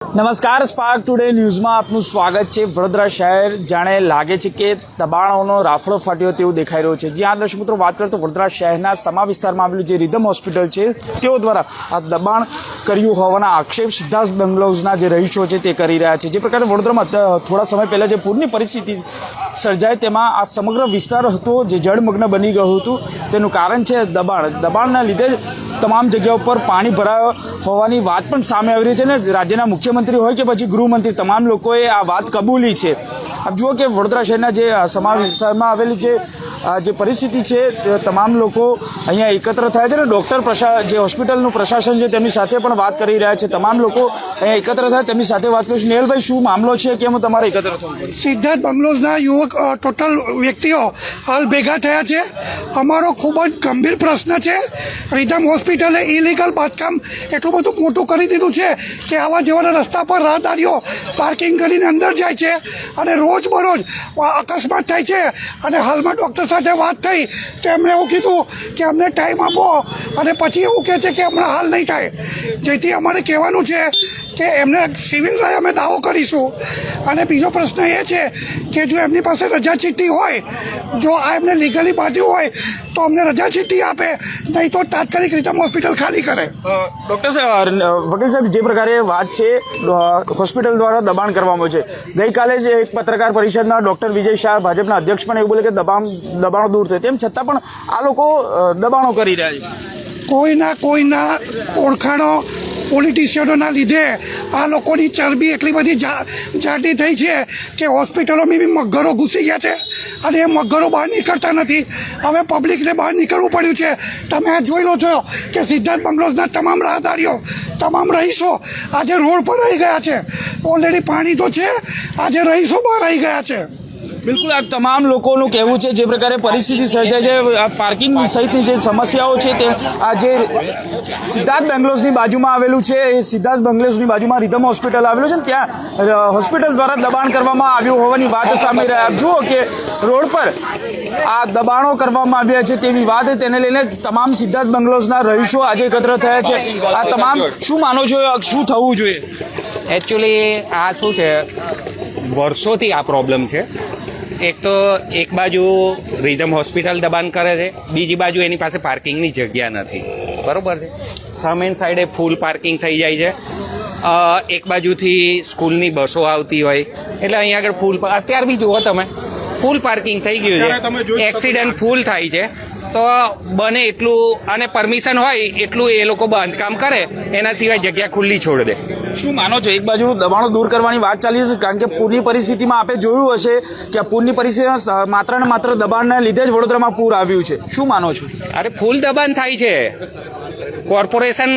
નમસ્કાર spark today ન્યૂઝમાં આપનું સ્વાગત છે. વડોદરા શહેર જાણે લાગે છે કે દબાણોનો રાફડો ફાટ્યો તેવું દેખાઈ રહ્યું છે. જ્યાં દર્શક મિત્રો, વાત કરીએ તો વડોદરા શહેરના સમા વિસ્તારમાં આવેલું જે રિધમ હોસ્પિટલ છે, તેઓ દ્વારા આ દબાણ કર્યું હોવાના આક્ષેપ સિદ્ધાર્થ બંગલોઝના જે રહીશો છે તે કરી રહ્યા છે. જે પ્રકારે વડોદરામાં થોડા સમય પહેલાં જે પૂરની પરિસ્થિતિ સર્જાય તેમાં આ સમગ્ર વિસ્તાર હતો, જે જળમગ્ન બની ગયું હતું. તેનું કારણ છે દબાણ. દબાણના લીધે તમામ જગ્યાઓ ઉપર પાણી ભરાયો હોવાની વાત પણ સામે આવી રહી છે ને રાજ્યના મુખ્યમંત્રી હોય કે પછી ગૃહમંત્રી, તમામ લોકોએ આ વાત કબૂલી છે. આપ જુઓ કે વડોદરા શહેરના જે સમા વિસ્તારમાં આવેલી જે આ જે પરિસ્થિતિ છે તમામ લોકો અહીંયા એકત્ર થયા છે ને ડૉક્ટર પ્રશા, જે હોસ્પિટલનું પ્રશાસન છે તેમની સાથે પણ વાત કરી રહ્યા છે. તમામ લોકો અહીંયા એકત્ર થયા, તેમની સાથે વાત કરીશું. નિયલભાઈ શું મામલો છે કેમ તમારે એકત્ર થવું સિદ્ધાર્થ બંગલોઝના યુવક ટોટલ વ્યક્તિઓ હાલ ભેગા થયા છે. અમારો ખૂબ જ ગંભીર પ્રશ્ન છે. રીધમ હોસ્પિટલે ઇલીગલ બાંધકામ એટલું બધું મોટું કરી દીધું છે કે આવા જવાના રસ્તા પર રાહદારીઓ પાર્કિંગ કરીને અંદર જાય છે અને રોજબરોજ અકસ્માત થાય છે. અને હાલમાં ડૉક્ટર સાથે વાત થઈ, તો એમણે એવું કીધું કે અમને ટાઈમ આપો. અને પછી એવું કહે છે કે હમણાં હાલ નહીં થાય. જેથી અમારે કહેવાનું છે કે એમને સિવિલ રાય અમે દાવો કરીશું. અને બીજો પ્રશ્ન એ છે કે જો એમની પાસે રજા ચીઠ્ઠી હોય જો આ એમને લીગલી બાંધ્યું હોય તો અમને રજા ચીઠ્ઠી આપે નહીં તો તાત્કાલિક રીતે હોસ્પિટલ ખાલી કરે. ડૉક્ટર સાહેબ વકીલ સાહેબ જે પ્રકારે વાત છે હોસ્પિટલ દ્વારા દબાણ કરવામાં છે. ગઈકાલે જ એક પત્રકાર પરિષદમાં ડૉક્ટર વિજય શાહ ભાજપના અધ્યક્ષ પણ એવું બોલે કે દબાણ દબાણો દૂર થાય. તેમ છતાં પણ આ લોકો દબાણો કરી રહ્યા છે. કોઈના કોઈના ઓળખાણો પોલિટિશિયનોના લીધે આ લોકોની ચરબી એટલી બધી જાડી થઈ છે કે હોસ્પિટલોમાં બી મગરો ઘૂસી ગયા છે અને એ મગરો બહાર નીકળતા નથી. હવે પબ્લિકને બહાર નીકળવું પડ્યું છે. તમે જોઈ લો છો કે સિદ્ધાર્થ બંગલોઝના તમામ રાહદારીઓ, તમામ રહીશો આજે રોડ પર રહી ગયા છે. ઓલરેડી પાણી તો છે. આજે રહીશો બહાર રહી ગયા છે. બિલકુલ, આ તમામ લોકોનું કહેવું છે જે પ્રકારે પરિસ્થિતિ સર્જાય છે, આ પાર્કિંગ સહિતની જે સમસ્યાઓ છે તે આ જે સિદ્ધાર્થ બેંગ્લોઝની બાજુમાં આવેલું છે, એ સિદ્ધાર્થ બેંગ્લોઝની બાજુમાં રિધમ હોસ્પિટલ આવેલું છે ને ત્યાં હોસ્પિટલ દ્વારા દબાણ કરવામાં આવ્યું હોવાની વાત સામે રહ્યા જુઓ કે રોડ પર આ દબાણો કરવામાં આવ્યા છે તેવી વાત તેને લઈને તમામ સિદ્ધાર્થ બંગલોઝના રહીશો આજે એકત્ર થયા છે. આ તમામ શું માનો છો શું થવું જોઈએ? એકચ્યુઅલી આ શું છે? વર્ષોથી આ પ્રોબ્લેમ છે. એક તો એક બાજુ રિધમ હોસ્પિટલ દબાણ કરે છે બીજી બાજુ એની પાસે પાર્કિંગની જગ્યા નથી. બરોબર છે? સામેન સાઈડે ફૂલ પાર્કિંગ થઈ જાય છે. એક બાજુથી સ્કૂલની બસો આવતી હોય. એટલે અહીંયા આગળ ફૂલ અત્યાર બી જુઓ તમે. ફૂલ પાર્કિંગ થઈ ગયું છે. એક્સિડન્ટ ફૂલ થાય છે. તો બને એટલું અને પરમિશન હોય એટલું એ લોકો બાંધકામ કરે એના સિવાય જગ્યા ખુલ્લી છોડ દે. શું માનો છો? એક બાજુ દબાણો દૂર કરવાની વાત ચાલી છે કારણ કે પૂરની પરિસ્થિતિમાં આપે જોયું હશે કે પૂરની પરિસ્થિતિમાં માત્ર ને માત્ર દબાણના લીધે જ વડોદરામાં પૂર આવ્યું છે. શું માનો છો? અરે ફૂલ દબાણ થાય છે. કોર્પોરેશન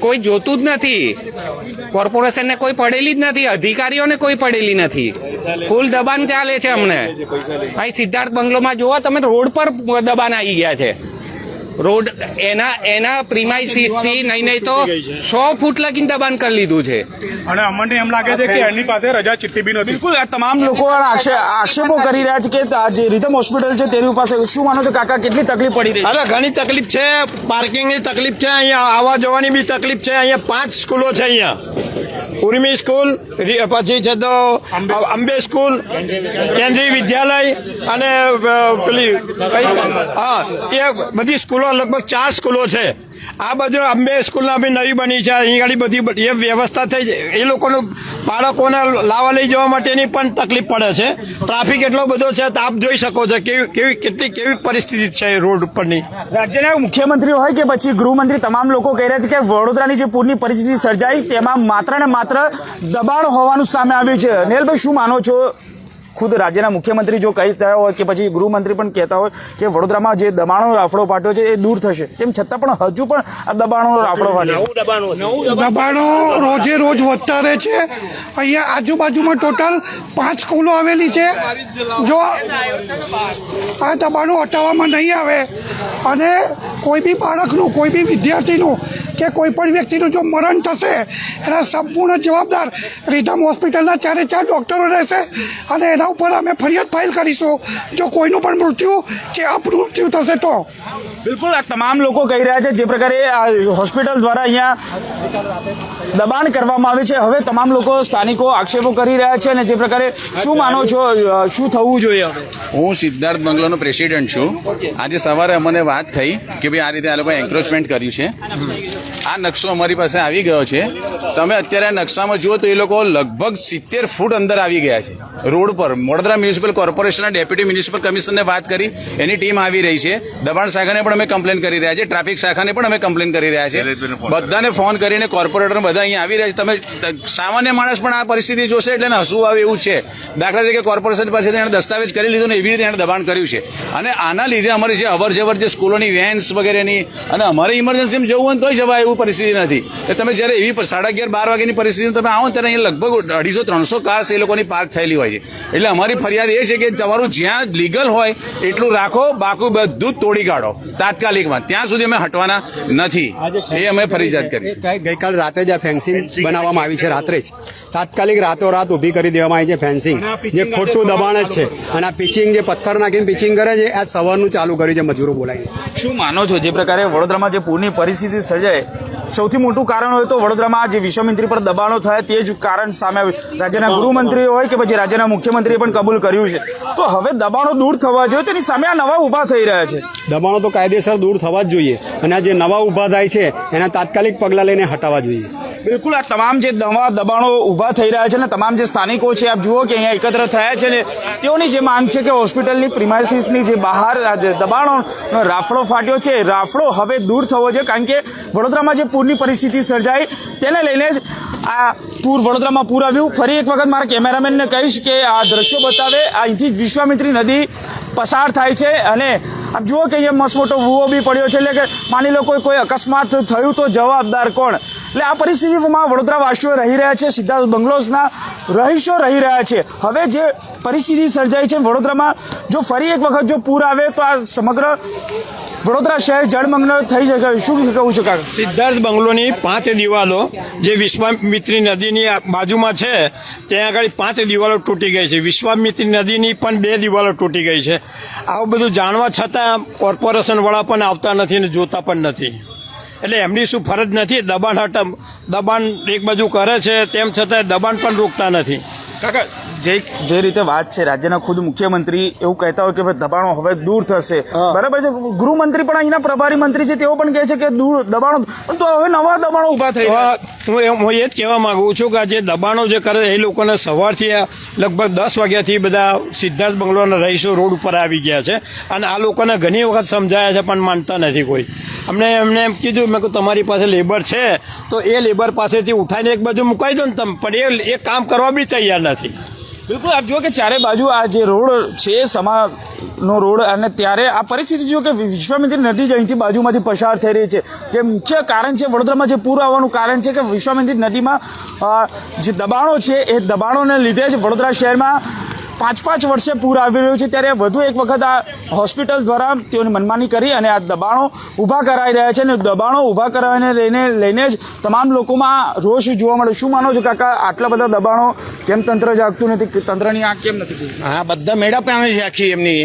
કોઈ જોતું જ નથી. કોર્પોરેશનને કોઈ પડેલી જ નથી અધિકારીઓને કોઈ પડેલી નથી. ફૂલ દબાણ ચાલે છે અમને. અહીં સિદ્ધાર્થ બંગલોમાં જોવો તમે રોડ પર દબાણ આવી ગયા છે. રોડ એના એના પ્રિમાઇસીસથી નહીં નહીં તો સો ફૂટ લગીને દબાણ કરી લીધું છે. અને અમને એમ લાગે છે કે એની પાસે રજા ચિઠ્ઠી બી નથી. બિલકુલ આ તમામ લોકો આક્ષેપો કરી રહ્યા છે કે આ જે રીધમ હોસ્પિટલ છે તેની પાસે શું માનો છો કાકા કેટલી તકલીફ પડી રહી છે? અરે ઘણી તકલીફ છે. પાર્કિંગની તકલીફ છે અહીંયા આવવા જવાની બી તકલીફ છે. અહીંયા પાંચ સ્કૂલો છે અહીંયા. ઉર્મી સ્કૂલ પછી છે તો અંબે સ્કૂલ, કેન્દ્રીય વિદ્યાલય અને પેલી હા, એ બધી સ્કૂલો લગભગ ચાર સ્કૂલો છે. આ બધું અંબે સ્કૂલના બી નવી બની છે. અહીં આગળ બધી એ વ્યવસ્થા થઈ એ લોકોનું બાળકોને લાવવા લઈ જવા માટેની પણ તકલીફ પડે છે. ટ્રાફિક એટલો બધો છે તો આપ જોઈ શકો છો કેવી કેવી કેટલી કેવી પરિસ્થિતિ છે રોડ ઉપરની. રાજ્યના મુખ્યમંત્રી હોય કે પછી ગૃહમંત્રી તમામ લોકો કહી રહ્યા છે કે વડોદરાની જે પૂરની પરિસ્થિતિ સર્જાઈ તેમાં માત્ર ને માત્ર દબાણ હોવાનું સામે આવ્યું છે. અનિલભાઈ, શું માનો છો? ખુદ રાજ્યના મુખ્યમંત્રી જો કહેતા હોય કે પછી ગૃહમંત્રી પણ કહેતા હોય કે વડોદરામાં જે દબાણો રાફડો ફાટ્યો છે એ દૂર થશે. તેમ છતાં પણ હજુ પણ આ દબાણો રાફડો ફાટ્યો દબાણો રોજે રોજ વધતા રહે છે. અહીંયા આજુબાજુમાં ટોટલ પાંચ સ્કૂલો આવેલી છે. જો આ દબાણો હટાવવામાં નહીં આવે અને કોઈ બી બાળકનું કોઈ બી વિદ્યાર્થીનું કે કોઈ પણ વ્યક્તિનું જો મરણ થશે એના સંપૂર્ણ જવાબદાર રીધમ હોસ્પિટલના ચારે ચાર ડૉક્ટરો રહેશે અને એના ઉપર અમે ફરિયાદ ફાઇલ કરીશું. જો કોઈનું પણ મૃત્યુ કે અપમૃત્યુ થશે તો. બિલકુલ આ તમામ લોકો કહી રહ્યા છે જે પ્રકારે આ હોસ્પિટલ દ્વારા અહીંયા દબાણ કરવામાં આવે છે. હવે તમામ લોકો સ્થાનિકો આક્ષેપો કરી રહ્યા છે અને જે પ્રકારે શું માનો છો શું થવું જોઈએ હવે? હું સિદ્ધાર્થ બંગલોનો પ્રેસિડેન્ટ છું. આજે સવારે અમને વાત થઈ કે ભાઈ આ રીતે આ લોકોએ એન્ક્રોચમેન્ટ કર્યું છે. આ નકશો અમારી પાસે આવી ગયો છે. તમે અત્યારે નકશામાં જુઓ તો એ લોકો લગભગ સિત્તેર ફૂટ અંદર આવી ગયા છે. રોડ પર વડોદરા મ્યુનિસિપલ કોર્પોરેશનના ડેપ્યુટી મ્યુનિસિપલ કમિશનરને વાત કરી. એની ટીમ આવી રહી છે. દબાણ શાખાને પણ અમે કમ્પ્લેન કરી રહ્યા છે. ટ્રાફિક શાખાને પણ અમે કમ્પ્લેન કરી રહ્યા છે. બધાને ફોન કરીને કોર્પોરેટર બધા અહીંયા આવી રહ્યા છે. તમે સામાન્ય માણસ પણ આ પરિસ્થિતિ જોશે એટલે હસવું આવે એવું છે. દાખલા તરીકે કોર્પોરેશન પાસેથી એણે દસ્તાવેજ કરી લીધો ને એવી રીતે એણે દબાણ કર્યું છે. અને આના લીધે અમારી જે અવર જવર જે સ્કૂલોની વેન્સ વગેરેની અને અમારે ઇમરજન્સીમાં જવું હોય તોય જવાય એવું પરિસ્થિતિ નથી. એટલે તમે જ્યારે એવી સાડા અગિયાર બાર વાગ્યાની પરિસ્થિતિ તમે આવો ત્યારે અહીંયા લગભગ અઢીસો ત્રણસો કાર્સ એ લોકોની પાર્ક થયેલી હોય. છે એટલે અમારી ફરિયાદ એ છે કે તમારું જ્યાં લીગલ હોય એટલું રાખો બાકી બધું તોડી કાઢો. તાત્કાલિકમાં. ત્યાં સુધી અમે હટવાના નથી. એ અમે ફરિયાદ કરી ગઈકાલ રાતે જ આ ફેન્સિંગ બનાવવામાં આવી છે રાત્રે જ. તાત્કાલિક રાતોરાત ઊભી કરી દેવામાં આવી છે ફેન્સિંગ. જે ખોટું દબાણ જ છે. અને આ પિચિંગ જે પથ્થર નાખીને પિચિંગ કરે છે આ સવારનું ચાલુ કર્યું છે મજૂરો બોલાવીને. શું માનો છો? જે પ્રકારે વડોદરામાં જે પૂરની પરિસ્થિતિ સર્જાય સૌથી મોટું કારણ હોય તો વડોદરામાં જે વિશ્વમંત્રી પર દબાણો થયા તે જ કારણ સામે આવ્યું. રાજ્યના ગૃહમંત્રીઓ હોય કે પછી રાજ્યના મુખ્યમંત્રીએ પણ કબૂલ કર્યું છે. તો હવે દબાણો દૂર થવા જોઈએ, તેની સામે આ નવા ઊભા થઈ રહ્યા છે. દબાણો તો કાયદેસર દૂર થવા જ જોઈએ અને આ જે નવા ઊભા થાય છે, એના તાત્કાલિક પગલાં લઈને હટાવવા જોઈએ. બિલકુલ, આ તમામ જે નવા દબાણો ઊભા થઈ રહ્યા છે ને તમામ જે સ્થાનિકો છે, આપ જુઓ કે અહીંયા એકત્ર થયા છે ને, તેઓની જે માંગ છે કે હોસ્પિટલની પ્રિમાઇસીસની જે બહાર દબાણોનો રાફડો ફાટ્યો છે, રાફડો હવે દૂર થવો જોઈએ કારણ કે વડોદરામાં જે પૂરની પરિસ્થિતિ સર્જાઈ, તેને લઈને જ આ પૂર વડોદરામાં પૂર આવ્યું. ફરી એક વખત મારા કેમેરામેનને કહીશ કે આ દ્રશ્યો બતાવે અહીંથી વિશ્વામિત્રી નદી પસાર થાય છે અને આપ જુઓ કે અહીંયા મસ્ત મોટો ભૂવો બી પડ્યો છે, એટલે કે માની લો કોઈ કોઈ અકસ્માત થયું તો જવાબદાર કોણ? એટલે આ પરિસ્થિતિમાં વડોદરાવાસીઓ રહી રહ્યા છે સિદ્ધાર્થ બંગલોઝના રહીશો રહી રહ્યા છે. હવે જે પરિસ્થિતિ સર્જાઈ છે વડોદરામાં, જો ફરી એક વખત જો પૂર આવે તો આ સમગ્ર વડોદરા શહેર જળમગ્ન થઈ શકે. શું કહું છું, કાકા? સિદ્ધાર્થ બંગલોની પાંચ દિવાલો, જે વિશ્વામિત્રી નદીની બાજુમાં છે, ત્યાં આગળ પાંચ દિવાલો તૂટી ગઈ છે. વિશ્વામિત્રી નદીની પણ બે દિવાલો તૂટી ગઈ છે. આવું બધું જાણવા છતાં કોર્પોરેશનવાળા પણ આવતા નથી અને જોતા પણ નથી. એટલે એમની શું ફરજ નથી? દબાણ હટ દબાણ એક બાજુ કરે છે તેમ છતાં દબાણ પણ રોકતા નથી. કાકા જે જે રીતે વાત છે રાજ્યના ખુદ મુખ્યમંત્રી એવું કહેતા હોય કે ભાઈ દબાણો હવે દૂર થશે. બરાબર છે? ગૃહમંત્રી પણ અહીંના પ્રભારી મંત્રી છે તેઓ પણ કહે છે કે દૂર દબાણો પણ તો હવે નવા દબાણો ઊભા થઈ હું એમ હું એ જ કહેવા માંગુ છું કે જે દબાણો જે કરે એ લોકોને સવારથી લગભગ દસ વાગ્યાથી બધા સિદ્ધાર્થ બંગલોના રહીશો રોડ ઉપર આવી ગયા છે. અને આ લોકોને ઘણી વખત સમજાયા છે, પણ માનતા નથી કોઈ. અમને એમને એમ કીધું, મેં કહું તમારી પાસે લેબર છે, તો એ લેબર પાસેથી ઉઠાઈને એક બાજુ મુકાઈ દો ને તમે, પણ એ એ કામ કરવા બી તૈયાર નથી. બિલકુલ, આપ જુઓ કે ચારે બાજુ આ જે રોડ છે સમા નો રોડ અને ત્યારે આ પરિસ્થિતિ જુઓ કે વિશ્વામિત્રી નદી જ અહીંથી બાજુમાંથી પસાર થઈ રહી છે. જે મુખ્ય કારણ છે, વડોદરામાં જે પૂર આવવાનું કારણ છે કે વિશ્વામિત્રી નદીમાં જે દબાણો છે, એ દબાણોને લીધે જ વડોદરા શહેરમાં પાંચ પાંચ વર્ષે પૂર આવી રહ્યું છે, ત્યારે વધુ એક વખત આ હોસ્પિટલ દ્વારા તેઓની મનમાની કરી અને આ દબાણો ઊભા કરાઈ રહ્યા છે અને દબાણો ઊભા કરાવીને લઈને લઈને જ તમામ લોકોમાં રોષ જોવા મળે. શું માનો છો કાકા, આટલા બધા દબાણો કેમ તંત્ર જાગતું નથી? તંત્રની આ કેમ નથી હા, બધા મેળા પામે છે આખી એમની.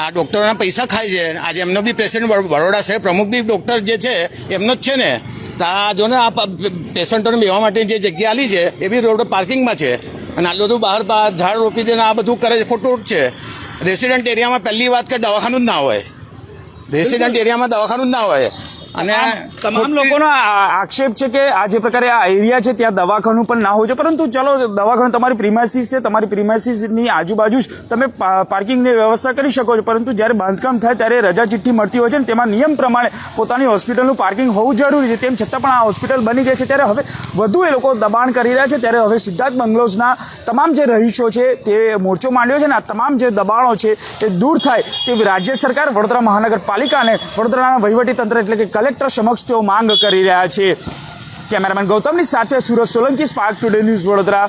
આ ડૉક્ટરોના પૈસા ખાય છે. આજે એમનો બી પેશન્ટ બરોડા છે પ્રમુખ બી ડૉક્ટર જે છે, એમનો જ છે ને. આ જો ને આ પેશન્ટોને બેવા માટે જે જગ્યા આલી છે, એ બી રોડ પાર્કિંગમાં છે. અને આટલું બધું બહાર બહાર ઝાડ રોપી દે ને આ બધું કરે છે. ખોટું છે. રેસિડેન્ટ એરિયામાં પહેલી વાત કે દવાખાનું જ ના હોય. રેસિડેન્ટ એરિયામાં દવાખાનું જ ના હોય. અને તમામ લોકોનો આક્ષેપ છે કે આ જે પ્રકારે આ એરિયા છે ત્યાં દવાખાનું પણ ના હોય છે પરંતુ ચલો દવાખાનું તમારી પ્રિમાઇસીસ છે તમારી પ્રિમાઇસીસની આજુબાજુ જ તમે પાર્કિંગની વ્યવસ્થા કરી શકો છો. પરંતુ જ્યારે બાંધકામ થાય ત્યારે રજા ચિઠ્ઠી મળતી હોય છે ને તેમાં નિયમ પ્રમાણે પોતાની હોસ્પિટલનું પાર્કિંગ હોવું જરૂરી છે. તેમ છતાં પણ આ હોસ્પિટલ બની ગઈ છે. ત્યારે હવે વધુ એ લોકો દબાણ કરી રહ્યા છે. ત્યારે હવે સિદ્ધાર્થ બંગલોઝના તમામ જે રહીશો છે તે મોરચો માંડ્યો છે ને આ તમામ જે દબાણો છે તે દૂર થાય તેવી રાજ્ય સરકાર વડોદરા મહાનગરપાલિકા અને વડોદરાના વહીવટી તંત્ર એટલે કે કલેક્ટર સમક્ષ તેઓ માંગ કરી રહ્યા છે. કેમેરામેન ગૌતમની સાથે Surat Solanki spark today news Vadodara.